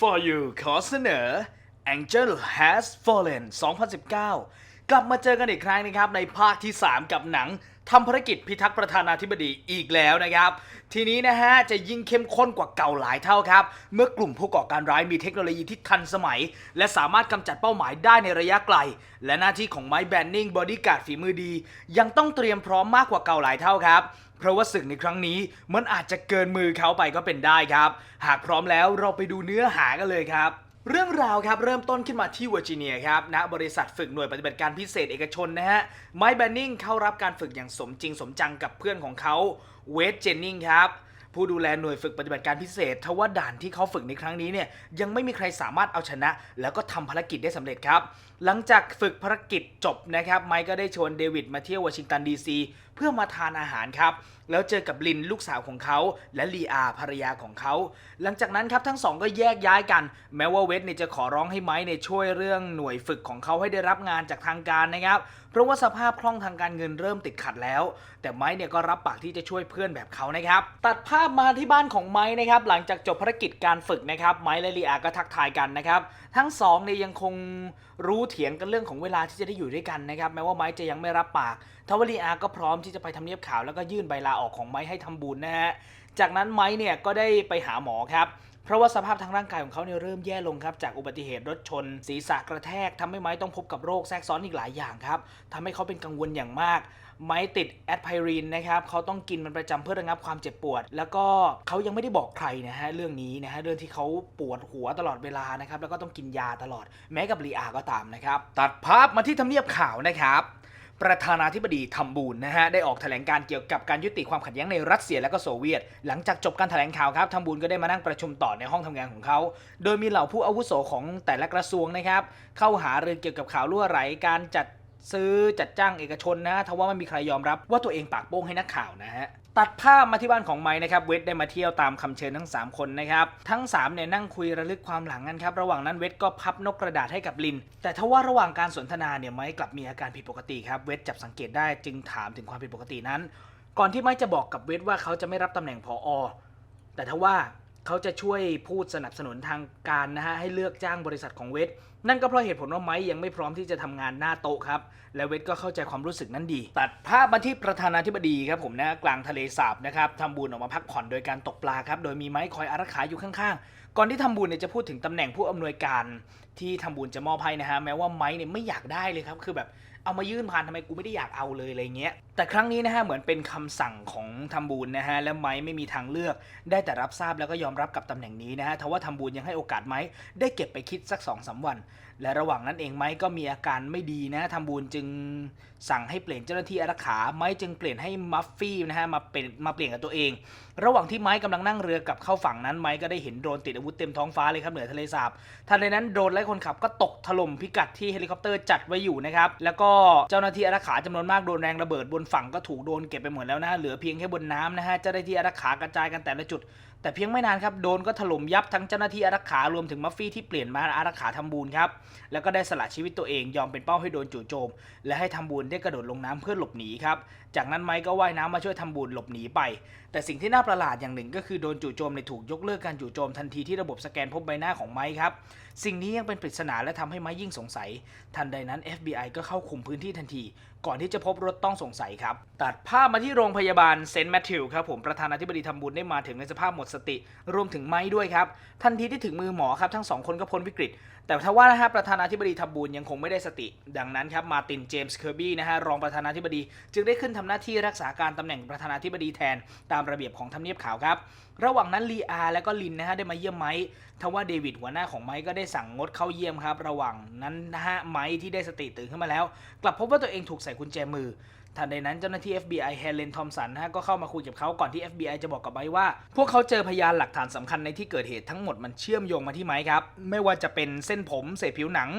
for you ขอเสนอ Angel Has Fallen 2019 กลับมาเจอกันอีกครั้งนะครับ ในภาคที่ 3 กับหนังทำภารกิจพิทักษ์ประธานาธิบดีอีกแล้วนะครับ ทีนี้นะฮะ จะยิ่งเข้มข้นกว่าเก่าหลายเท่าครับ เมื่อกลุ่มผู้ก่อการร้ายมีเทคโนโลยีที่ทันสมัย และสามารถกำจัดเป้าหมายได้ในระยะไกล และหน้าที่ของไมค์แบนนิงบอดี้การ์ดฝีมือดี ยังต้องเตรียมพร้อมมากกว่าเก่าหลายเท่าครับ เพราะว่าศึกในครั้งนี้มันอาจจะเกินมือเขาไปก็เป็นได้ครับ หากพร้อมแล้วเราไปดูเนื้อหากันเลยครับเรื่องราวครับเริ่มต้นขึ้นมาที่เวอร์จิเนียครับณบริษัทฝึกหน่วยปฏิบัติการพิเศษเอกชนนะฮะไมค์แบนนิงเข้ารับการฝึกอย่างสมจริงสมจังกับเพื่อนของเขาเวสเจนนิงครับ ผู้ดูแลหน่วยฝึกปฏิบัติการพิเศษทว่าด่านที่เขาฝึกในครั้งนี้เนี่ยยังไม่มีใครสามารถเอาชนะ แล้วก็ทำภารกิจได้สำเร็จครับ หลังจากฝึกภารกิจจบนะครับไมค์ก็ได้ชวนเดวิดมาเที่ยววอชิงตันดีซีเพื่อมาทานอาหารครับ แล้วเจอกับลินลูกสาวของเขา และลีอาภรรยาของเขา หลังจากนั้นครับทั้งสองก็แยกย้ายกัน แม้ว่าเวสเนี่ยจะขอร้องให้ไมค์เนี่ยช่วยเรื่องหน่วยฝึกของเขาให้ได้รับงานจากทางการนะครับ ราะว่าสภาพคล่องทางการเงินเริ่มติดขัดแล้ว แต่ไมค์เนี่ยก็รับปากที่จะช่วยเพื่อนแบบเขานะครับ ตัดภาพมาที่บ้านของไมค์นะครับ หลังจากจบภารกิจการฝึกนะครับ ไมค์และลีอาก็ทักทายกันนะครับ ทั้งสองเนี่ยยังคงรู้เถียงกันเรื่องของเวลาที่จะได้อยู่ด้วยกันนะครับ แม้ว่าไมค์จะยังไม่รับปากทว่าลีอาก็พร้อมที่จะไปทำเนียบข่าวแล้วก็ยื่นใบลาออกของไมค์ให้ทำบุญนะฮะ จากนั้นไมค์เนี่ยก็ได้ไปหาหมอครับ เพราะว่าสภาพทางร่างกายของเขาเนี่ยเริ่มแย่ลงครับจากอุบัติเหตุรถชน ศีรษะกระแทกทำให้ไม้ต้องพบกับโรคแทรกซ้อนอีกหลายอย่างครับทำให้เขาเป็นกังวลอย่างมากไม้ติดแอดไพรีนนะครับเขาต้องกินมันประจำเพื่อระงับความเจ็บปวด แล้วก็เขายังไม่ได้บอกใครนะฮะเรื่องนี้นะฮะเรื่องที่เขาปวดหัวตลอดเวลานะครับแล้วก็ต้องกินยาตลอดแม้กับลีอาก็ตามนะครับตัดภาพมาที่ทำเนียบข่าวนะครับ ประธานาธิบดีทัมบูนนะฮะได้ออกแถลงการเกี่ยวกับการยุติความขัดแย้งในรัสเซียและก็โซเวียต หลังจากจบการแถลงข่าวครับทัมบูนก็ได้มานั่งประชุมต่อในห้องทำงานของเขา โดยมีเหล่าผู้อาวุโสของแต่ละกระทรวงนะครับเข้าหารือเกี่ยวกับข่าวรั่วไหลการจัด ซื้อจัดจ้างเอกชนนะทว่าไม่มีใครยอมรับว่าตัวเองปากโป้งให้นักข่าวนะฮะตัดภาพมาที่บ้านของไม้นะครับเวทได้มาเที่ยวตามคำเชิญทั้ง 3 คนนะครับทั้ง3เนี่ยนั่งคุยระลึกความหลังกันครับระหว่างนั้นเวทก็พับนกกระดาษให้กับลิน แต่ทว่าระหว่างการสนทนาเนี่ยไม้กลับมีอาการผิดปกติครับเวทจับสังเกตได้จึงถามถึงความผิดปกตินั้น ก่อนที่ไม้จะบอกกับเวทว่าเขาจะไม่รับตำแหน่งผอแต่ทว่า เขาจะช่วยพูดสนับสนุนทางการนะฮะให้เลือกจ้างบริษัทของเวทนั่นก็เพราะเหตุผลว่าไม้ยังไม่พร้อมที่จะทำงานหน้าโต๊ะครับ และเวทก็เข้าใจความรู้สึกนั้นดี ตัดภาพมาที่ประธานาธิบดีครับผมนะกลางทะเลสาบนะครับทำบุญออกมาพักผ่อนโดยการตกปลาครับโดยมีไม้คอยอารักขาอยู่ข้างๆ ก่อนที่ทำบุญเนี่ยจะพูดถึงตำแหน่งผู้อำนวยการที่ทำบุญจะมอบให้นะฮะแม้ว่าไม้เนี่ยไม่อยากได้เลยครับคือแบบ เอามายื่นผ่านทำไมกูไม่ได้อยากเอาเลยอะไรเงี้ย แต่ครั้งนี้นะฮะเหมือนเป็นคำสั่งของทำบูญนะฮะและไม้ไม่มีทางเลือก ได้แต่รับทราบแล้วก็ยอมรับกับตำแหน่งนี้นะฮะทว่าทำบูญยังให้โอกาสไม้ได้เก็บไปคิดสัก2อสวัน และระหว่างนั้นเองไม้ก็มีอาการไม่ดีนะทำบูญจึงสั่งให้เปลี่ยนเจ้าหน้าที่อารักขา ไม้จึงเปลี่ยนให้มัฟฟี่นะฮะมาเป็นมาเปลี่ยนกับตัวเอง ระหว่างที่ไม้กำลังนั่งเรือกลับเข้าฝั่งนั้นไม้ก็ได้เห็นโดรนติดอาวุธเต็มท้องฟ้าเลยครับเหนือทะเลสาบทันใดนั้นโดรนและคนขับก็ตกถล่มพิกัดที่เฮลิคอปเตอร์จัดไว้อยู่นะครับแล้วก็เจ้าหน้าที่อารักขาจำนวนมากโดนแรงระเบิดบนฝั่งก็ถูกโดนเก็บไปหมดแล้วนะเหลือเพียงแค่บนน้ำนะฮะเจ้าหน้าที่อารักขากระจายกันแต่ละจุด แต่เพียงไม่นานครับโดนก็ถล่มยับทั้งเจ้าหน้าที่อารักขารวมถึงมัฟฟี่ที่เปลี่ยนมาอารักขาทำบูนครับแล้วก็ได้สละชีวิตตัวเองยอมเป็นเป้าให้โดนจู่โจม และให้ทำบูนได้กระโดดลงน้ำเพื่อหลบหนีครับจากนั้นไมค์ก็ว่ายน้ำมาช่วยทำบูนหลบหนีไป แต่สิ่งที่น่าประหลาดอย่างหนึ่งก็คือโดนจู่โจมในถูกยกเลิกการจู่โจมทันทีที่ระบบสแกนพบใบหน้าของไมค์ครับ สิ่งนี้ยังเป็นปริศนาและทำให้ไมค์ยิ่งสงสัย ทันใดนั้น FBI ก็เข้าคุมพื้นที่ทันที ก่อนที่จะพบรถต้องสงสัยครับ ตัดภาพมาที่โรงพยาบาลเซนต์แมทธิวครับผมประธานาธิบดีทำบุญได้มาถึงในสภาพหมดสติ รวมถึงไม้ด้วยครับ ทันทีที่ถึงมือหมอครับทั้งสองคนก็พ้นวิกฤต แต่ถ้าว่านะฮะประธานาธิบดีทำบุญยังคงไม่ได้สติ ดังนั้นครับมาตินเจมส์เคอร์บี้นะฮะรองประธานาธิบดี จึงได้ขึ้นทำหน้าที่รักษาการตำแหน่งประธานาธิบดีแทนตามระเบียบของทำเนียบขาวครับ ระหว่างนั้นลีอาและก็ลินนะฮะได้มาเยี่ยมไม้ทว่าเดวิดหัวหน้าของไม้ก็ได้สั่งงดเข้าเยี่ยมครับ ระหว่างนั้นนะฮะไม้ที่ได้สติตื่นขึ้นมาแล้ว กลับพบว่าตัวเองถูกใส่กุญแจมือ ทันใดนั้นเจ้าหน้าที่ FBI เฮเลนทอมสันฮะก็เข้ามาคุยกับเขาก่อนที่ FBI จะบอกกับไม้ว่า พวกเขาเจอพยานหลักฐานสำคัญในที่เกิดเหตุทั้งหมดมันเชื่อมโยงมาที่ไม้ครับ ไม่ว่าจะเป็นเส้นผมเศษผิวหนัง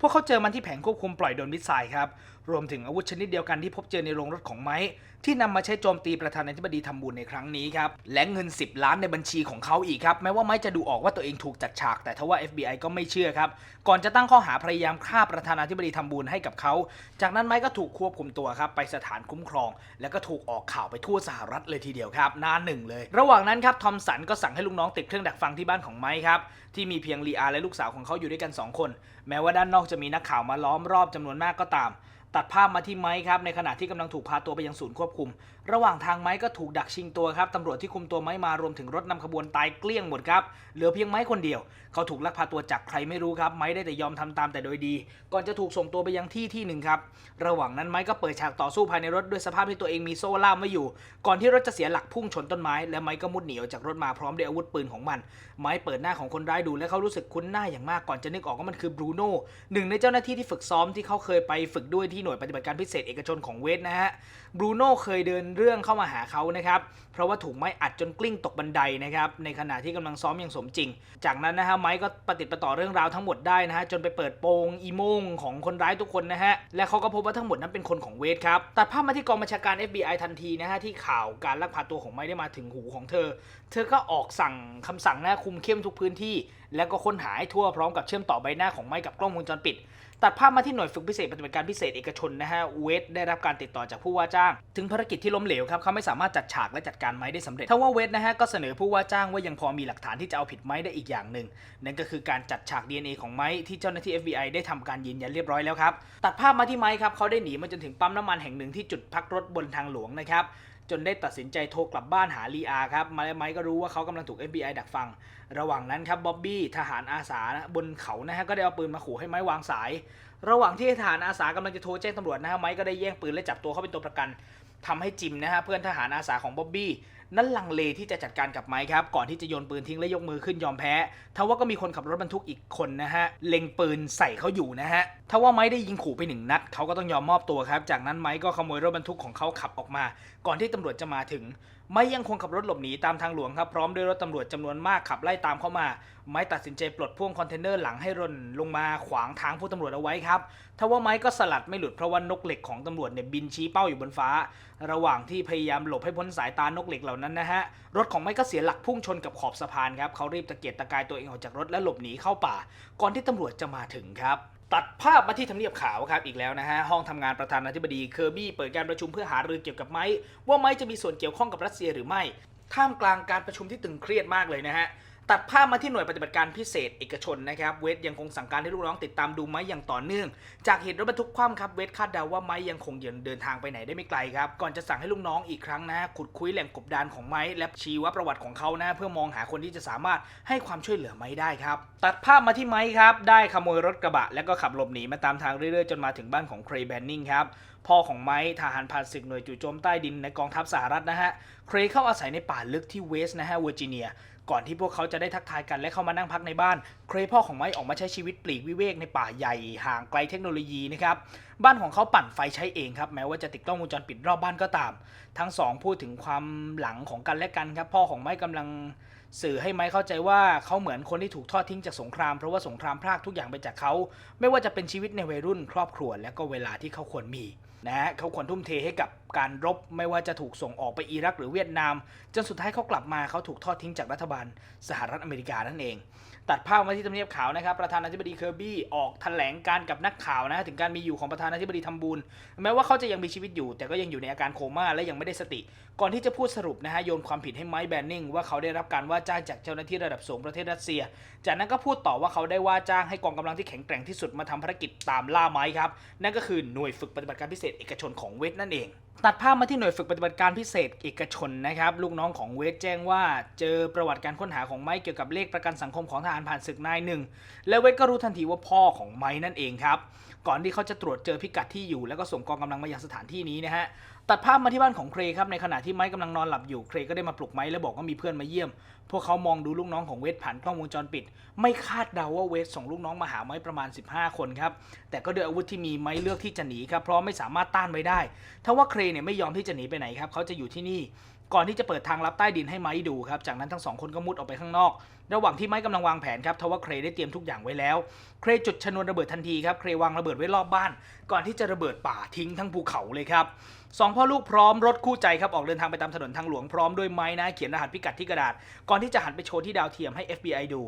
พวกเขาเจอมันที่แผงควบคุมปล่อยโดนมิสไซล์ครับรวมถึงอาวุธชนิดเดียวกันที่พบเจอในโรงรถของไม้ที่นำมาใช้โจมตีประธานาธิบดีทำบุญในครั้งนี้ครับและเงิน 10 ล้านในบัญชีของเขาอีกครับแม้ว่าไม้จะดูออกว่าตัวเองถูกจัดฉาก แต่ทว่า FBI ก็ไม่เชื่อครับก่อนจะตั้งข้อหาพยายามฆ่าประธานาธิบดีทำบุญให้กับเขา จากนั้นไม้ก็ถูกควบคุมตัวครับไปสถฐานคุ้มครอง แล้วก็ถูกออกข่าวไปทั่วสหรัฐเลยทีเดียวครับหน้าหนึ่งเลย ระหว่างนั้นครับทอมสันก็สั่งให้ลูกน้องติดเครื่องดักฟังที่บ้านของไม้ครับที่มีเพียงลีอาและลูกสาวของเขาอยู่ด้วยกันสองคน แม้ว่าด้านนอกจะมีนักข่าวมาล้อมรอบจำนวนมากก็ตาม ตัดภาพมาที่ไม้ครับในขณะที่กำลังถูกพาตัวไปยังศูนย์ควบคุม ระหว่างทางไม้ก็ถูกดักชิงตัวครับตำรวจที่คุมตัวไม้มารวมถึงรถนำขบวนตายเกลี้ยงหมดครับ เหลือเพียงไม้คนเดียว เขาถูกลักพาตัวจากใครไม่รู้ครับ ไม้ได้แต่ยอมทำตามแต่โดยดี ก่อนจะถูกส่งตัวไปยังที่ที่หนึ่งครับ ระหว่างนั้นไม้ก็เปิดฉากต่อสู้ภายในรถด้วยสภาพที่ตัวเองมีโซ่ล่ามไว้อยู่ ก่อนที่รถจะเสียหลักพุ่งชนต้นไม้ และไม้ก็มุดหนีออกจากรถมาพร้อมด้วยอาวุธปืนของมัน ไม้เปิดหน้าของคนร้ายดูและเขารู้สึกคุ้นหน้าอย่างมากก่อนจะนึกออกว่ามันคือบรูโน่หนึ่งในเจ้าหน้าที่ที่ฝึกซ้อมที่เขาเคยไปฝึกด้วยที่หน่วยปฏิบัติการพิเศษเอกชนของเวทนะฮะบรูโน่เคยเดินเรื่องเข้ามาหาเขานะครับ เพราะว่าถูกไม้อัดจนกลิ้งตกบันไดนะครับ ในขณะที่กำลังซ้อมอย่างสมจริง จากนั้นนะฮะไม้ก็ปฏิดประต่อเรื่องราวทั้งหมดได้นะฮะจนไปเปิดโปงอีโมงของคนร้ายทุกคนนะฮะและเขาก็พบว่าทั้งหมดนั้นเป็นคนของเวทครับตัดภาพมาที่กองบัญชาการ FBI ทันทีนะฮะที่ข่าวการลักพาตัวของไม้ได้มาถึงหูของเธอ เธอก็ออกสั่งคำสั่งนะคุมเข้มทุกพื้นที่ แล้วก็ค้นหาให้ทั่วพร้อมกับเชื่อมต่อใบหน้าของไม้กับกล้องวงจรปิด ตัดภาพมาที่หน่วยฝึกพิเศษปฏิบัติการพิเศษเอกชนนะฮะเวทได้รับการติดต่อจากผู้ว่าจ้าง ถึงภารกิจที่ล้มเหลวครับเขาไม่สามารถจัดฉากและจัดการไม้ได้สำเร็จทว่าเวทนะฮะก็เสนอผู้ว่าจ้างว่ายังพอมีหลักฐานที่จะเอาผิดไม้ได้อีกอย่างหนึ่งนั่นก็คือการจัดฉาก DNA ของไม้ที่เจ้าหน้าที่ FBI ได้ทำการยืนยันเรียบร้อยแล้วครับตัดภาพมาที่ไม้ครับเขาได้หนีมาจนถึงปั๊มน้ำมันแห่งหนึ่งที่จุดพักรถบนทางหลวงนะครับ จนได้ตัดสินใจโทรกลับบ้านหาลีอาครับมาและไมก็รู้ว่าเขากำลังถูก FBI ดักฟัง ระหว่างนั้นครับบ๊อบบี้ทหารอาสานะบนเขานะฮะก็ได้เอาปืนมาขู่ให้ไม้วางสาย ระหว่างที่ทหารอาสากำลังจะโทรแจ้งตำรวจนะฮะไมก็ได้แย่งปืนและจับตัวเขาเป็นตัวประกันทำให้จิมนะฮะเพื่อนทหารอาสาของบ๊อบบี้ นั้นลังเลที่จะจัดการกับไม้ครับ ก่อนที่จะโยนปืนทิ้งและยกมือขึ้นยอมแพ้ทว่าก็มีคนขับรถบรรทุกอีกคนนะฮะ เล็งปืนใส่เขาอยู่นะฮะทว่าไม้ได้ยิงขู่ไปหนึ่งนัดเขาก็ต้องยอมมอบตัวครับ จากนั้นไม้ก็ขโมยรถบรรทุกของเขาขับออกมา ก่อนที่ตำรวจจะมาถึงไม้ยังคงขับรถหลบหนีตามทางหลวงครับพร้อมด้วยรถตำรวจจำนวนมากขับไล่ตามเข้ามา ไม้ตัดสินใจปลดพ่วงคอนเทนเนอร์หลังให้ร่นลงมาขวางทางผู้ตำรวจเอาไว้ครับทว่าไม้ก็สลัดไม่หลุดเพราะว่านกเหล็กของตำรวจเนี่ยบินชี้เป้าอยู่บนฟ้า ระหว่างที่พยายามหลบให้พ้นสายตานกเหล็กเหล่านั้นนะฮะรถของไม้ก็เสียหลักพุ่งชนกับขอบสะพานครับเขารีบตะเกียกตะกายตัวเองออกจากรถและหลบหนีเข้าป่า ก่อนที่ตำรวจจะมาถึงครับ ตัดภาพมาที่ทำเนียบขาวครับอีกแล้วนะฮะห้องทำงานประธานาธิบดีเคอร์บี้เปิดการประชุมเพื่อหารือเกี่ยวกับไม้ว่าไม้จะมีส่วนเกี่ยวข้องกับรัสเซียหรือไม่ ท่ามกลางการประชุมที่ตึงเครียดมากเลยนะฮะ ตัดภาพมาที่หน่วยปฏิบัติการพิเศษเอกชนนะครับเวทยังคงสั่งการให้ลูกน้องติดตามดูไม้อย่างต่อเนื่อง จากเหตุรถบรรทุกคว่ำครับเวทคาดเดาว่าไม้ยังคงยังเดินทางไปไหนได้ไม่ไกลครับก่อนจะสั่งให้ลูกน้องอีกครั้งนะขุดคุยแหล่งกบดานของไม้และชีวประวัติของเขานะเพื่อมองหาคนที่จะสามารถให้ความช่วยเหลือไม้ได้ครับตัดภาพมาที่ไม้ครับได้ขโมยรถกระบะ แล้วก็ขับหลบหนีมาตามทางเรื่อยๆ จนมาถึงบ้านของเครย์แบนนิงครับพ่อของไม้ทหารผ่านศึกหน่วยจู่โจมใต้ดินในกองทัพสหรัฐนะฮะเครย์เข้าอาศัยในป่าลึกที่เวสต์นะฮะเวอร์จิเนีย ก่อนที่พวกเขาจะได้ทักทายกันและเข้ามานั่งพักในบ้าน เครย์พ่อของไม้ออกมาใช้ชีวิตปลีกวิเวกในป่าใหญ่ห่างไกลเทคโนโลยีนะครับบ้านของเขาปั่นไฟใช้เองครับแม้ว่าจะติดกล้องวงจรปิดรอบบ้านก็ตาม ทั้งสองพูดถึงความหลังของกันและกันครับพ่อของไม้กำลังสื่อให้ไม้เข้าใจว่าเขาเหมือนคนที่ถูกทอดทิ้งจากสงครามเพราะว่าสงครามพรากทุกอย่างไปจากเขา ไม่ว่าจะเป็นชีวิตในวัยรุ่นครอบครัวและก็เวลาที่เขาควรมี นะฮะเขาควรทุ่มเทให้กับการรบไม่ว่าจะถูกส่งออกไปอิรักหรือเวียดนาม จนสุดท้ายเขากลับมาเขาถูกทอดทิ้งจากรัฐบาลสหรัฐอเมริกานั่นเอง ตัดภาพมาที่ทำเนียบขาวนะครับ ประธานาธิบดีเคอร์บี้ออกแถลงการกับนักข่าวนะถึงการมีอยู่ของประธานาธิบดีทำบุญแม้ว่าเขาจะยังมีชีวิตอยู่ แต่ก็ยังอยู่ในอาการโคม่าและยังไม่ได้สติ ก่อนที่จะพูดสรุปนะฮะโยนความผิดให้ไมค์แบนนิงว่าเขาได้รับการว่าจ้างจากเจ้าหน้าที่ระดับสูงประเทศรัสเซีย จากนั้นก็พูดต่อว่าเขาได้ว่าจ้างให้กองกำลังที่แข็งแกร่งที่สุดมาทำภารกิจตามล่าไม้ครับนั่นก็คือหน่วยฝึกปฏิบัติการพิเศษเอกชนของเวทนั่นเอง ตัดภาพมาที่หน่วยฝึกปฏิบัติการพิเศษเอกชนนะครับลูกน้องของเวทแจ้งว่าเจอประวัติการค้นหาของไม้เกี่ยวกับเลขประกันสังคมของทหารผ่านศึกนายหนึ่งและเวทก็รู้ทันทีว่าพ่อของไม้นั่นเองครับก่อนที่เขาจะตรวจเจอพิกัดที่อยู่ แล้วก็ส่งกองกำลังมายังสถานที่นี้นะฮะ ตัดภาพมาที่บ้านของเครครับในขณะที่ไม้กำลังนอนหลับอยู่เครก็ได้มาปลุกไม้แล้วบอกว่ามีเพื่อนมาเยี่ยม พวกเขามองดูลูกน้องของเวทผ่านกล้องวงจรปิด ไม่คาดเดาว่าเวทส่งลูกน้องมาหาไม้ประมาณ 15 คนครับแต่ก็ด้วยอาวุธที่มีไม้เลือกที่จะหนีครับเพราะไม่สามารถต้านไว้ได้ถ้าว่าเครเนี่ยไม่ยอมที่จะหนีไปไหนครับเขาจะอยู่ที่นี่ ก่อนที่จะเปิดทางลับใต้ดินให้ไม้ดูครับจากนั้นทั้งสองคนก็มุดออกไปข้างนอก ระหว่างที่ไม้กำลังวางแผนครับทว่าเครได้เตรียมทุกอย่างไว้แล้ว เครจุดชนวนระเบิดทันทีครับเครวางระเบิดไว้รอบบ้าน ก่อนที่จะระเบิดป่าทิ้งทั้งภูเขาเลยครับ สองพ่อลูกพร้อมรถคู่ใจครับออกเดินทางไปตามถนนทางหลวงพร้อมด้วยไม้นะเขียนรหัสพิกัดที่กระดาษ ก่อนที่จะหันไปโชว์ที่ดาวเทียมให้ FBI ดู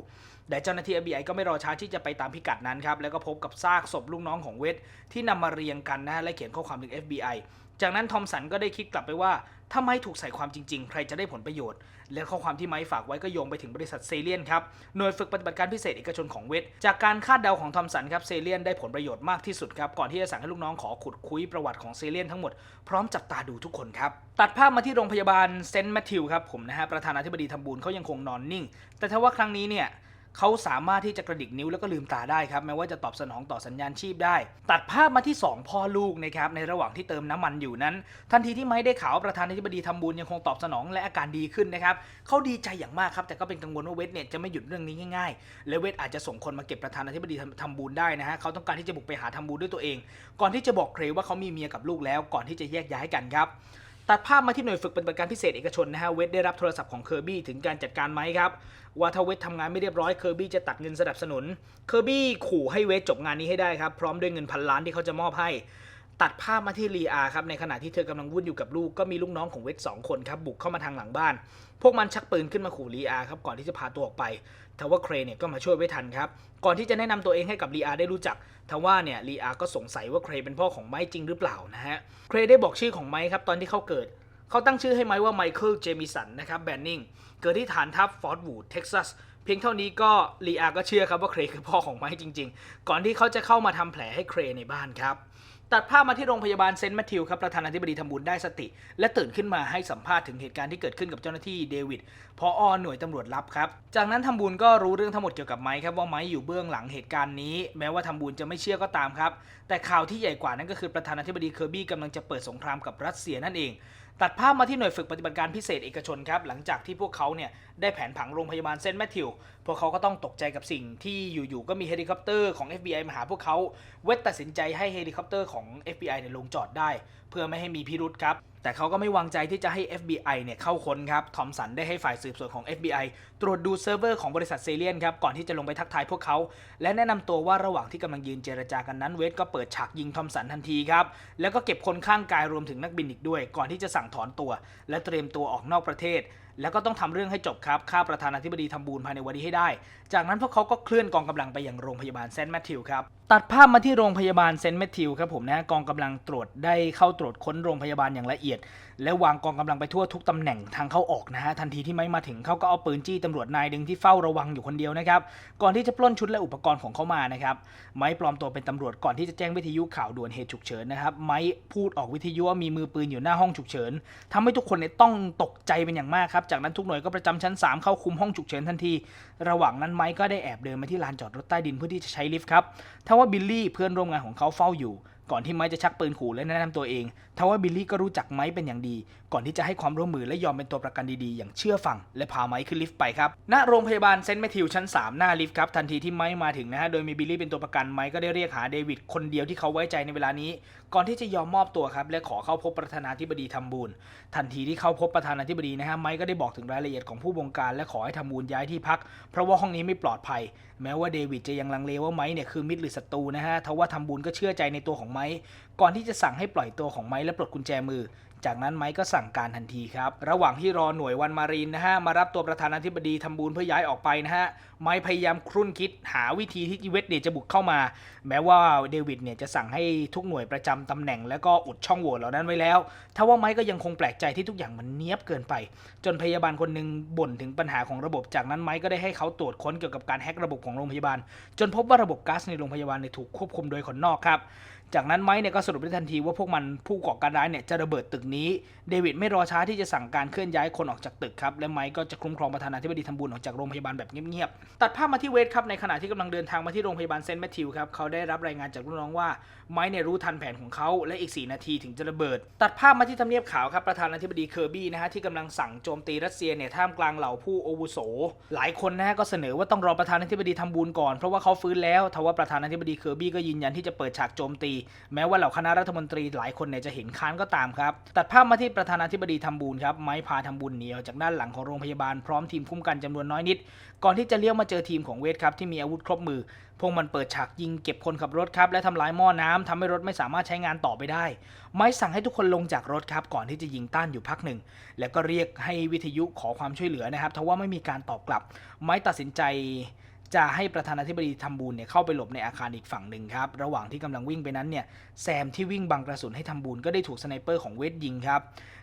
แต่เจ้าหน้าที่ FBI ก็ไม่รอช้าที่จะไปตามพิกัดนั้นครับแล้วก็พบกับซากศพลูกน้องของเวทที่นำมาเรียงกันนะและเขียนข้อความถึง FBI จากนั้นทอมสันก็ได้คิดกลับไปว่าถ้าไม้ถูกใส่ความจริง ๆ ใครจะได้ผลประโยชน์ และข้อความที่ไม้ฝากไว้ก็โยงไปถึงบริษัทเซเลียนครับ หน่วยฝึกปฏิบัติการพิเศษเอกชนของเวท จากการคาดเดาของทอมสันครับ เซเลียนได้ผลประโยชน์มากที่สุดครับ ก่อนที่จะสั่งให้ลูกน้องขอขุดคุยประวัติของเซเลียนทั้งหมด พร้อมจับตาดูทุกคนครับ ตัดภาพมาที่โรงพยาบาลเซนต์แมทธิวครับผมนะฮะ ประธานาธิบดีทำบุญเขายังคงนอนนิ่ง แต่ถ้าว่าครั้งนี้เนี่ย เขาสามารถที่จะกระดิกนิ้วแล้วก็ลืมตาได้ครับแม้ว่าจะตอบสนองต่อสัญญาณชีพได้ ตัดภาพมาที่ 2 พ่อลูกนะครับในระหว่างที่เติมน้ำมันอยู่นั้น ทันทีที่ไม้ได้ข่าวว่าประธานาธิบดีทำบุญยังคงตอบสนองและอาการดีขึ้นนะครับเขาดีใจอย่างมากครับแต่ก็เป็นกังวลว่าเวทเนี่ยจะไม่หยุดเรื่องนี้ง่ายๆ และเวทอาจจะส่งคนมาเก็บประธานาธิบดีทำบุญได้นะฮะเขาต้องการที่จะบุกไปหาทำบุญด้วยตัวเอง ก่อนที่จะบอกเครว่าเขามีเมียกับลูกแล้วก่อนที่จะแยกย้ายกันครับ ตัดภาพมาที่หน่วยฝึกปฏิบัติการพิเศษเอกชนนะฮะเวทได้รับโทรศัพท์ของเคอร์บี้ถึงการจัดการไหมครับ ว่าถ้าเวททำงานไม่เรียบร้อยเคอร์บี้จะตัดเงินสนับสนุนเคอร์บี้ขู่ให้เวทจบงานนี้ให้ได้ครับ พร้อมด้วยเงินพันล้านที่เขาจะมอบให้ตัดภาพมาที่ลีอาครับในขณะที่เธอกำลังวุ่นอยู่กับลูกก็มีลูกน้องของเวทสองคนครับบุกเข้ามาทางหลังบ้าน พวกมันชักปืนขึ้นมาขู่ลีอาครับก่อนที่จะพาตัวออกไป ทว่าเครเนี่ยก็มาช่วยไว้ทันครับ ก่อนที่จะแนะนำตัวเองให้กับลีอาได้รู้จักทว่าเนี่ยลีอาก็สงสัยว่าเครเป็นพ่อของไม้จริงหรือเปล่านะฮะ เครได้บอกชื่อของไม้ครับตอนที่เขาเกิด เขาตั้งชื่อให้ไม้ว่าไมเคิล เจมิสันนะครับ แบนนิง เกิดที่ฐานทัพฟอร์ดวูด เท็กซัสเพียงเท่านี้ก็ลีอาก็เชื่อครับว่าเครคือพ่อของไม้จริง ๆ ก่อนที่เขาจะเข้ามาทำแผลให้เครในบ้านครับ ตัดภาพมาที่โรงพยาบาลเซนต์แมทธิวครับประธานาธิบดีทำบุญได้สติ และตื่นขึ้นมาให้สัมภาษณ์ถึงเหตุการณ์ที่เกิดขึ้นกับเจ้าหน้าที่เดวิดพออหน่วยตำรวจลับครับ จากนั้นทำบุญก็รู้เรื่องทั้งหมดเกี่ยวกับไม้ครับว่าไม้อยู่เบื้องหลังเหตุการณ์นี้ แม้ว่าทำบุญจะไม่เชื่อก็ตามครับ แต่ข่าวที่ใหญ่กว่านั้นก็คือประธานาธิบดีเคอร์บี้กำลังจะเปิดสงครามกับรัสเซียนั่นเองตัดภาพมาที่หน่วยฝึกปฏิบัติการพิเศษเอกชนครับหลังจากที่พวกเขาเนี่ย ได้แผนผังโรงพยาบาลเซนต์แมทธิว พวกเขาก็ต้องตกใจกับสิ่งที่อยู่ๆ ก็มีเฮลิคอปเตอร์ของ FBI มาหาพวกเขา เวทตัดสินใจให้เฮลิคอปเตอร์ของ FBI เนี่ยลงจอดได้ เพื่อไม่ให้มีพิรุธครับ แต่เขาก็ไม่วางใจที่จะให้ FBI เนี่ยเข้าค้นครับ ทอมสันได้ให้ฝ่ายสืบสวนของ FBI ตรวจดูเซิร์ฟเวอร์ของบริษัทเซเลียนครับ ก่อนที่จะลงไปทักทายพวกเขา และแนะนำตัวว่าระหว่างที่กำลังยืนเจรจากันนั้น เวทก็เปิดฉากยิงทอมสันทันทีครับ แล้วก็เก็บคนข้างกายรวมถึงนักบินอีกด้วย ก่อนที่จะสั่งถอนตัว และเตรียมตัวออกนอกประเทศ แล้วก็ต้องทำเรื่องให้จบครับฆ่าประธานาธิบดีทำบูญภายในวันนี้ให้ได้ จากนั้นพวกเขาก็เคลื่อนกองกำลังไปยังโรงพยาบาลเซนต์แมทธิวครับ ตัดภาพมาที่โรงพยาบาลเซนต์แมทธิวครับผมนะกองกำลังตรวจได้เข้าตรวจค้นโรงพยาบาลอย่างละเอียด และวางกองกำลังไปทั่วทุกตำแหน่งทางเข้าออกนะฮะทันทีที่ไม้มาถึงเขาก็เอาปืนจี้ตำรวจนายดึงที่เฝ้าระวังอยู่คนเดียวนะครับก่อนที่จะปล้นชุดและอุปกรณ์ของเขามานะครับไม้ปลอมตัวเป็นตำรวจก่อนที่จะแจ้งวิทยุข่าวด่วนเหตุฉุกเฉินนะครับไม้พูดออกวิทยุว่ามีมือปืนอยู่หน้าห้องฉุกเฉินทำให้ทุกคนเนี่ยต้องตกใจเป็นอย่างมากครับจากนั้นทุกหน่วยก็ประจำชั้น 3 เข้าคุมห้องฉุกเฉินทันที ระหว่างนั้นไม้ก็ได้แอบเดินมาที่ลานจอดรถใต้ดินเพื่อที่จะใช้ลิฟต์ครับทว่าบิลลี่เพื่อนร่วมงานของเขาเฝ้าอยู่ ก่อนที่ไม้จะชักปืนขู่และแนะนำตัวเอง ทว่าบิลลี่ก็รู้จักไม้เป็นอย่างดี ก่อนที่จะให้ความร่วมมือและยอมเป็นตัวประกันดีๆ อย่างเชื่อฟัง และพาไม้ขึ้นลิฟต์ไปครับ ณ โรงพยาบาลเซนต์แมทธิวชั้น 3 หน้าลิฟต์ครับ ทันทีที่ไม้มาถึงนะฮะ โดยมีบิลลี่เป็นตัวประกัน ไม้ก็ได้เรียกหาเดวิดคนเดียวที่เขาไว้ใจในเวลานี้ ก่อนที่จะยอมมอบตัวครับ และขอเข้าพบประธานาธิบดีทำบูญทันทีที่เข้าพบประธานาธิบดีนะฮะ ไม้ก็ได้บอกถึงรายละเอียดของผู้บงการและขอให้ทำบูญย้ายที่พัก เพราะว่าห้องนี้ไม่ปลอดภัย แม้ว่าเดวิดจะยังลังเลว่าไม้เนี่ยคือมิตรหรือศัตรูนะฮะทว่าทำบุญก็เชื่อใจในตัวของไม้ก่อนที่จะสั่งให้ปล่อยตัวของไม้และปลดกุญแจมือ จากนั้นไม้ก็สั่งการทันทีครับ ระหว่างที่รอหน่วยวันมารีนนะฮะมารับตัวประธานาธิบดีทำบูญเพื่อย้ายออกไปนะฮะไม้พยายามครุ่นคิดหาวิธีที่เวทเดจะบุกเข้ามา แม้ว่าเดวิดเนี่ยจะสั่งให้ทุกหน่วยประจำตำแหน่ง แล้วก็อุดช่องโหว่เหล่านั้นไว้แล้วทว่าไม้ก็ยังคงแปลกใจที่ทุกอย่างมันเนี้ยบเกินไป จนพยาบาลคนหนึ่งบ่นถึงปัญหาของระบบจากนั้นไม้ก็ได้ให้เขาตรวจค้นเกี่ยวกับการแฮกระบบของโรงพยาบาล จนพบว่าระบบก๊าซในโรงพยาบาลถูกควบคุมโดยคนนอกครับ จากนั้นไม้เนี่ยก็สรุปได้ทันทีว่าพวกมันผู้ก่อการร้ายเนี่ยจะระเบิดตึกนี้ เดวิดไม่รอช้าที่จะสั่งการเคลื่อนย้ายคนออกจากตึกครับ และไม้ก็จะคุ้มครองประธานาธิบดีทำบุญออกจากโรงพยาบาลแบบเงียบๆ ตัดภาพมาที่เวทครับ ในขณะที่กำลังเดินทางมาที่โรงพยาบาลเซนต์แมทธิวครับ เขาได้รับรายงานจากลูกน้องว่าไม้เนี่ยรู้ทันแผนของเขาและอีก 4 นาทีถึงจะระเบิด ตัดภาพมาที่ทำเนียบขาวครับประธานาธิบดีเคอร์บี้นะฮะที่กำลังสั่งโจมตีรัสเซียเนี่ยท่ามกลางเหล่าผู้โอวุโส หลายคนนะฮะก็เสนอว่าต้องรอประธานาธิบดีทำบุญก่อนเพราะว่าเขาฟื้นแล้วทว่าประธานาธิบดีเคอร์บี้ก็ยืนยันที่จะเปิดฉากโจมตีแม้ว่าเหล่าคณะรัฐมนตรีหลายคนเนี่ยจะเห็นค้านก็ตามครับ ตัดภาพมาที่ประธานาธิบดีทำบุญครับ ไม้พาทำบุญเหนีออกจากด้านหลังของโรงพยาบาลพร้อมทีมคุ้มกันจำนวนน้อยนิด ก่อนที่จะเลี้ยวมาเจอทีมของเวทครับที่มีอาวุธครบมือ พวกมันเปิดฉากยิงเก็บคนขับรถครับและทำลายหม้อน้ำทำให้รถไม่สามารถใช้งานต่อไปได้ ไม้สั่งให้ทุกคนลงจากรถครับก่อนที่จะยิงต้านอยู่พักหนึ่ง แล้วก็เรียกให้วิทยุขอความช่วยเหลือนะครับทว่าไม่มีการตอบกลับ ไม้ตัดสินใจ จะให้ประธานาธิบดีทำบูลเนี่ยเข้าไปหลบในอาคารอีกฝั่งหนึ่งครับ ระหว่างที่กำลังวิ่งไปนั้นเนี่ยแซมที่วิ่งบังกระสุนให้ทำบูลก็ได้ถูกสไนเปอร์ของเวทยิงครับ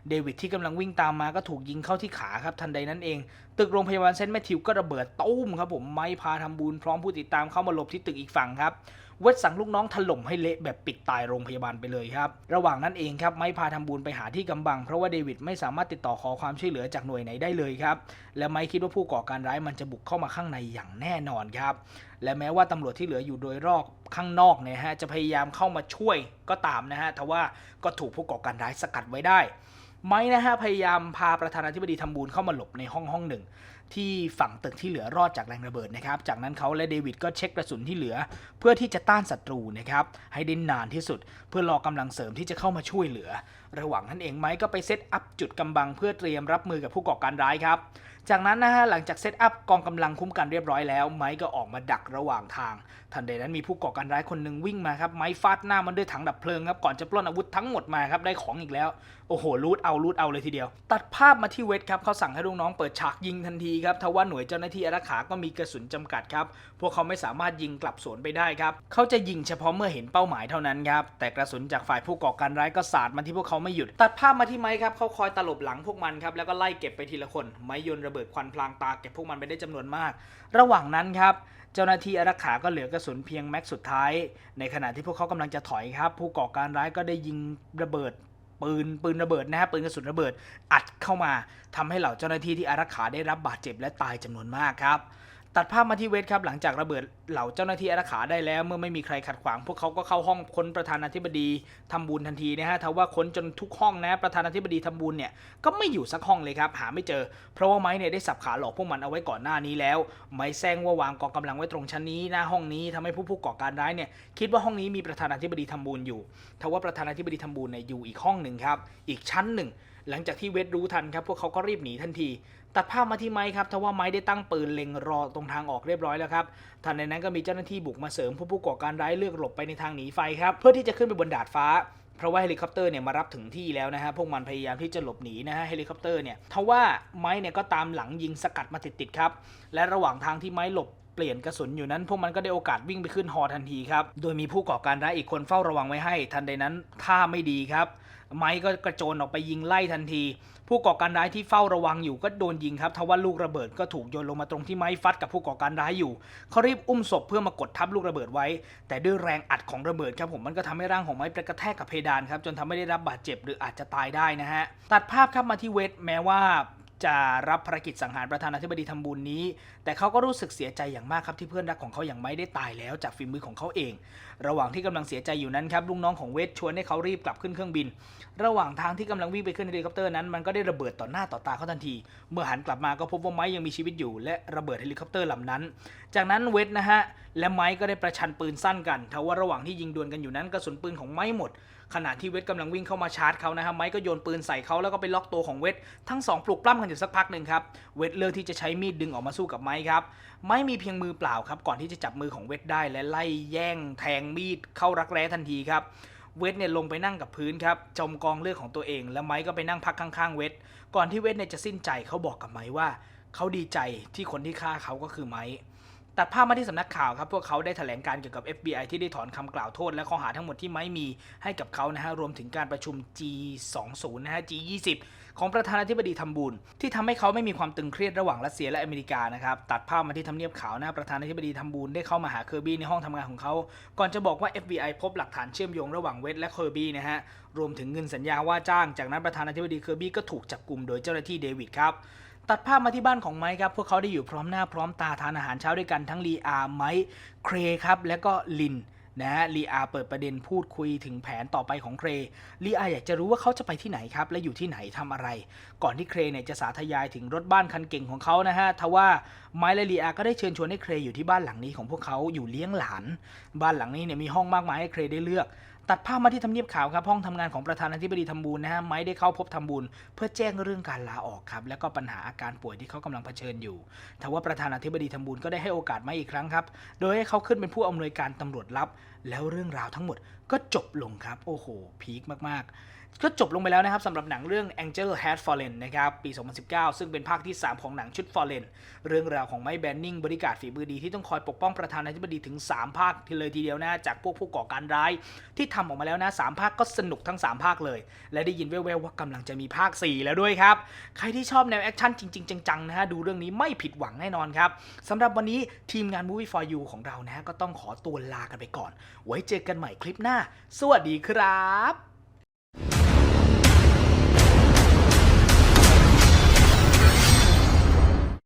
เดวิดที่กำลังวิ่งตามมาก็ถูกยิงเข้าที่ขาครับ ทันใดนั้นเอง ตึกโรงพยาบาลเซนต์แมทธิวก็ระเบิดตุ้มครับผม ไม้พาทำบูลพร้อมผู้ติดตามเข้ามาหลบที่ตึกอีกฝั่งครับ เวทสั่งลูกน้องถล่มให้เละแบบปิดตายโรงพยาบาลไปเลยครับ ระหว่างนั้นเองครับไม้พาทำบุญไปหาที่กำบัง เพราะว่าเดวิดไม่สามารถติดต่อขอความช่วยเหลือจากหน่วยไหนได้เลยครับ และไม้คิดว่าผู้ก่อการร้ายมันจะบุกเข้ามาข้างในอย่างแน่นอนครับ และแม้ว่าตำรวจที่เหลืออยู่โดยรอบข้างนอกเนี่ยฮะจะพยายามเข้ามาช่วยก็ตามนะฮะทว่าก็ถูกผู้ก่อการร้ายสกัดไว้ได้ไม้นะฮะพยายามพาประธานาธิบดีทำบูลเข้ามาหลบในห้องห้องหนึ่ง ที่ฝั่งตึกที่เหลือรอดจากแรงระเบิดนะครับ จากนั้นเขาและเดวิดก็เช็คกระสุนที่เหลือ เพื่อที่จะต้านศัตรูนะครับให้ได้นานที่สุด เพื่อรอกำลังเสริมที่จะเข้ามาช่วยเหลือ ระหว่างนั้นเองไหมก็ไปเซตอัพจุดกำบังเพื่อเตรียมรับมือกับผู้ก่อการร้ายครับ จากนั้นนะฮะหลังจากเซตอัพกองกำลังคุ้มกันเรียบร้อยแล้วไม้ก็ออกมาดักระหว่างทาง ทันใดนั้นมีผู้ก่อการร้ายคนหนึ่งวิ่งมาครับไม้ฟาดหน้ามันด้วยถังดับเพลิงครับก่อนจะปล้นอาวุธทั้งหมดมาครับได้ของอีกแล้วโอ้โหรูดเอารูดเอาเลยทีเดียว ตัดภาพมาที่เวทครับเขาสั่งให้ลูกน้องเปิดฉากยิงทันทีครับทว่าหน่วยเจ้าหน้าที่อารักขาก็มีกระสุนจำกัดครับพวกเขาไม่สามารถยิงกลับสวนไปได้ครับเขาจะยิงเฉพาะเมื่อเห็นเป้าหมายเท่านั้นครับแต่กระสุนจากฝ่ายผู้ก่อการร้ายก็สาดมาที่พวกเขาไม่หยุด ตัดภาพมาที่ไม้ครับเขาคอยตลบหลังพวกมันครับแล้วก็ไล่เก็บไปทีละคน ไม้ยนระเบิดควันพลางตาเก็บพวกมันไปได้จำนวนมาก ระหว่างนั้นครับเจ้าหน้าที่อารักขาก็เหลือกระสุนเพียงแม็กสุดท้าย ในขณะที่พวกเขากำลังจะถอยครับ ผู้ก่อการร้ายก็ได้ยิงระเบิดปืนปืนระเบิดนะฮะปืนกระสุนระเบิดอัดเข้ามาทำให้เหล่าเจ้าหน้าที่ที่อารักขาได้รับบาดเจ็บและตายจำนวนมากครับ ตัดภาพมาที่เวทครับหลังจากระเบิดเหล่าเจ้าหน้าที่อารักขาได้แล้ว เมื่อไม่มีใครขัดขวาง พวกเขาก็เข้าห้องค้นประธานาธิบดีทำบุญทันทีนะฮะทว่าค้นจนทุกห้องนะประธานาธิบดีทำบุญเนี่ยก็ไม่อยู่สักห้องเลยครับหาไม่เจอ เพราะว่าไม้เนี่ยได้สับขาหลอกพวกมันเอาไว้ก่อนหน้านี้แล้ว ไม้แซงว่าวางกองกำลังไว้ตรงชั้นนี้หน้าห้องนี้ทำให้ผู้ผู้ก่อการร้ายเนี่ยคิดว่าห้องนี้มีประธานาธิบดีทำบุญอยู่ทว่าประธานาธิบดีทำบุญเนี่ยอยู่อีกห้องหนึ่งครับอีกชั้นหนึ่งหลังจากที่เวทรู้ทันครับพวกเขาก็รีบหนีทันที ตัดภาพมาที่ไม้ครับทว่าไม้ได้ตั้งปืนเล็งรอตรงทางออกเรียบร้อยแล้วครับทันในนั้นก็มีเจ้าหน้าที่บุกมาเสริมผู้ผู้ก่อการร้ายเลือกหลบไปในทางหนีไฟครับเพื่อที่จะขึ้นไปบนดาดฟ้าเพราะว่าเฮลิคอปเตอร์เนี่ยมารับถึงที่แล้วนะฮะพวกมันพยายามที่จะหลบหนีนะฮะเฮลิคอปเตอร์เนี่ยทว่าไม้เนี่ยก็ตามหลังยิงสกัดมาติดๆครับและระหว่างทางที่ไม้หลบเปลี่ยนกระสุนอยู่นั้น พวกมันก็ได้โอกาสวิ่งไปขึ้นฮอทันทีครับ โดยมีผู้ก่อการร้ายอีกคนเฝ้าระวังไว้ให้ ทันใดนั้นท่าไม่ดีครับ ไม้ก็กระโจนออกไปยิงไล่ทันที ผู้ก่อการร้ายที่เฝ้าระวังอยู่ก็โดนยิงครับทว่าลูกระเบิดก็ถูกโยนลงมาตรงที่ไม้ฟัดกับผู้ก่อการร้ายอยู่เขารีบอุ้มศพเพื่อมากดทับลูกระเบิดไว้ แต่ด้วยแรงอัดของระเบิดครับผมมันก็ทำให้ร่างของไม้ไปกระแทกกับเพดานครับจนทำให้ได้รับบาดเจ็บหรืออาจจะตายได้นะฮะตัดภาพครับมาที่เวทแม้ว่า จะรับภารกิจสังหารประธานาธิบดีทำบุญนี้ แต่เขาก็รู้สึกเสียใจอย่างมากครับที่เพื่อนรักของเขาอย่างไม่ได้ตายแล้วจากฝีมือของเขาเอง ระหว่างที่กำลังเสียใจอยู่นั้นครับลุงน้องของเวทชวนให้เขารีบกลับขึ้นเครื่องบิน ระหว่างทางที่กำลังวิ่งไปขึ้นเฮลิคอปเตอร์นั้นมันก็ได้ระเบิดต่อหน้าต่อตาเขาทันที เมื่อหันกลับมาก็พบว่าไม้ยังมีชีวิตอยู่ และระเบิดเฮลิคอปเตอร์ลำนั้น จากนั้นเวทนะฮะและไม้ก็ได้ประชันปืนสั้นกันทว่าระหว่างที่ยิงดวลกันอยู่นั้นกระสุนปืนของไม้หมด ขณะที่เวทกำลังวิ่งเข้ามาชาร์จเขานะฮะไม้ก็โยนปืนใส่เขาแล้วก็ไปล็อกตัวของเวททั้งสองปลุกปล้ำกันอยู่สักพักหนึ่งครับเวทเลือกที่จะใช้มีดดึงออกมาสู้กับไม้ครับไม้มีเพียงมือเปล่าครับก่อนที่จะจับมือของเวทได้และไล่แย่งแทงมีดเข้ารักแร้ทันทีครับเวทเนี่ยลงไปนั่งกับพื้นครับจมกองเลือดของตัวเอง แล้วไม้ก็ไปนั่งพักข้างๆเวทก่อนที่เวทเนี่ยจะสิ้นใจเขาบอกกับไม้ว่าเขาดีใจที่คนที่ฆ่าเขาก็คือไม้ ตัดภาพมาที่สำนักข่าวครับ พวกเขาได้แถลงการเกี่ยวกับ FBI ที่ได้ถอนคำกล่าวโทษ และข้อหาทั้งหมดที่ไม้มีให้กับเขานะฮะ รวมถึงการประชุม G20 นะฮะ G20 ของประธานาธิบดีทัมบูนที่ทำให้เขาไม่มีความตึงเครียดระหว่างรัสเซียและอเมริกานะครับ ตัดภาพมาที่ทำเนียบขาวนะประธานาธิบดีทัมบูนได้เข้ามาหาเคอร์บี้ในห้องทำงานของเขา ก่อนจะบอกว่า FBI พบหลักฐานเชื่อมโยงระหว่างเวทและเคอร์บี้นะฮะ รวมถึงเงินสัญญาว่าจ้าง จากนั้นประธานาธิบดีเคอร์บี้ก็ถูกจับกลุ่มโดยเจ้าหน้าที่เดวิดครับ ตัดภาพมาที่บ้านของไมค์ครับ พวกเขาได้อยู่พร้อมหน้าพร้อมตาทานอาหารเช้าด้วยกันทั้งลีอาไมค์เครครับ และก็ลินนะฮะลีอาเปิดประเด็นพูดคุยถึงแผนต่อไปของเครลีอาอยากจะรู้ว่าเขาจะไปที่ไหนครับ และอยู่ที่ไหนทำอะไร ก่อนที่เครเนี่ยจะสาธยายถึงรถบ้านคันเก่งของเขานะฮะทว่าไมค์และลีอาก็ได้เชิญชวนให้เครอยู่ที่บ้านหลังนี้ของพวกเขาอยู่เลี้ยงหลาน บ้านหลังนี้เนี่ยมีห้องมากมายให้เครได้เลือก ตัดภาพมาที่ทำเนียบขาวครับห้องทำงานของประธานาธิบดีทัมบูนนะฮะไม้ได้เข้าพบทัมบูนเพื่อแจ้งเรื่องการลาออกครับแล้วก็ปัญหาอาการป่วยที่เขากำลังเผชิญอยู่ทว่าประธานาธิบดีทัมบูนก็ได้ให้โอกาสไม้อีกครั้งครับโดยให้เขาขึ้นเป็นผู้อำนวยการตำรวจลับ แล้วเรื่องราวทั้งหมดก็จบลงครับโอ้โหพีคมากๆ ก็จบลงไปแล้วนะครับสำหรับหนังเรื่อง Angel Has Fallen นะครับปี 2019 ซึ่งเป็นภาคที่ 3 ของหนังชุด Fallen เรื่องราวของไมค์แบนนิงบริการฝีมือดีที่ต้องคอยปกป้องประธานาธิบดีถึง 3 ภาคทีเลยทีเดียวนะ จากพวกผู้ก่อการร้าย ที่ทำออกมาแล้วนะ 3 ภาคก็สนุกทั้ง 3 ภาคเลย และได้ยินแว่วๆว่ากำลังจะมีภาค 4 แล้วด้วยครับ ใครที่ชอบแนวแอคชั่นจริง ๆ จังๆนะฮะดูเรื่องนี้ไม่ผิดหวังแน่นอนครับสำหรับวันนี้ทีมงาน Movie for You ของเรานะก็ต้องขอตัวลากันไปก่อน ไว้เจอกันใหม่คลิปหน้า สวัสดีครับ you